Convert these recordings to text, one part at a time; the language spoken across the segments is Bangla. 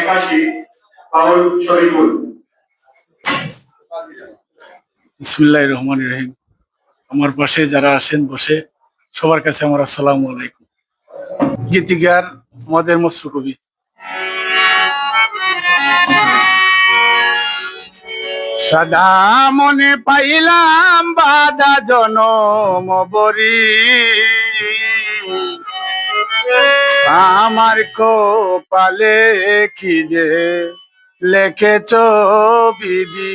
একাশি পাউল শরীফুল। বিসমুল্লাহ রহমান রহিম। আমার পাশে যারা আসেন বসে, সবার কাছে আমার আসসালামু আলাইকুম। গীতিকার আমাদের মসরু কবি। সদা মনে পাইলাম বাদা জনম বরি। আমার কোপালে কি যে লেখেছ বিবি?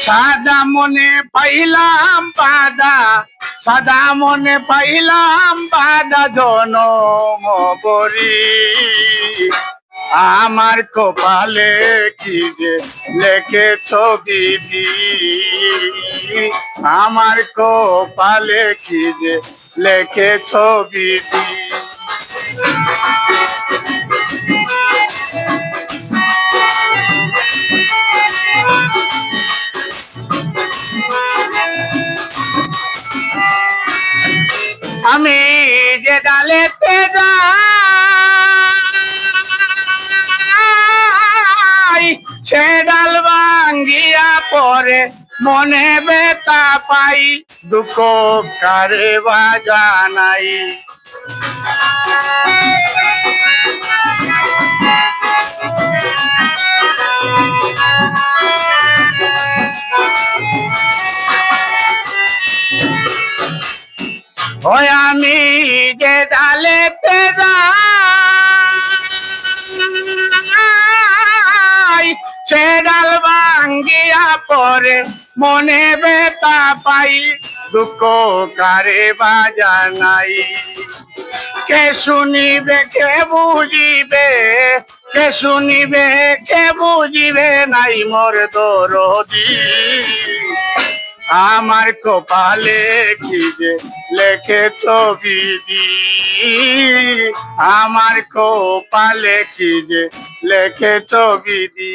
সাদা মনে পাইলাম বাদা, সাদা মনে পাইলাম বাদা জনম বরি আমার কপালে কি যে লেখে ছবি আমার কপালে কি যে লেখে ছবি আমি যে ডালেতে সে ডাল ভাঙ্গিয়া পরে মনে বেতা পাই দুঃখ কারে বা জানাই। ওই আমি যে ডালেতে যাই সে ডাল ভাঙ্গিয়া পরে মনে বেতা পাই, দুঃখ কারে বাজা নাই কে শুনিবে, কে বুঝিবে, কে শুনিবে, কে বুঝিবে নাই মোর দরদি। আমার কপালে কি যে লেখে ছবি দি আমার কপালে কি যে লেখে ছবি দি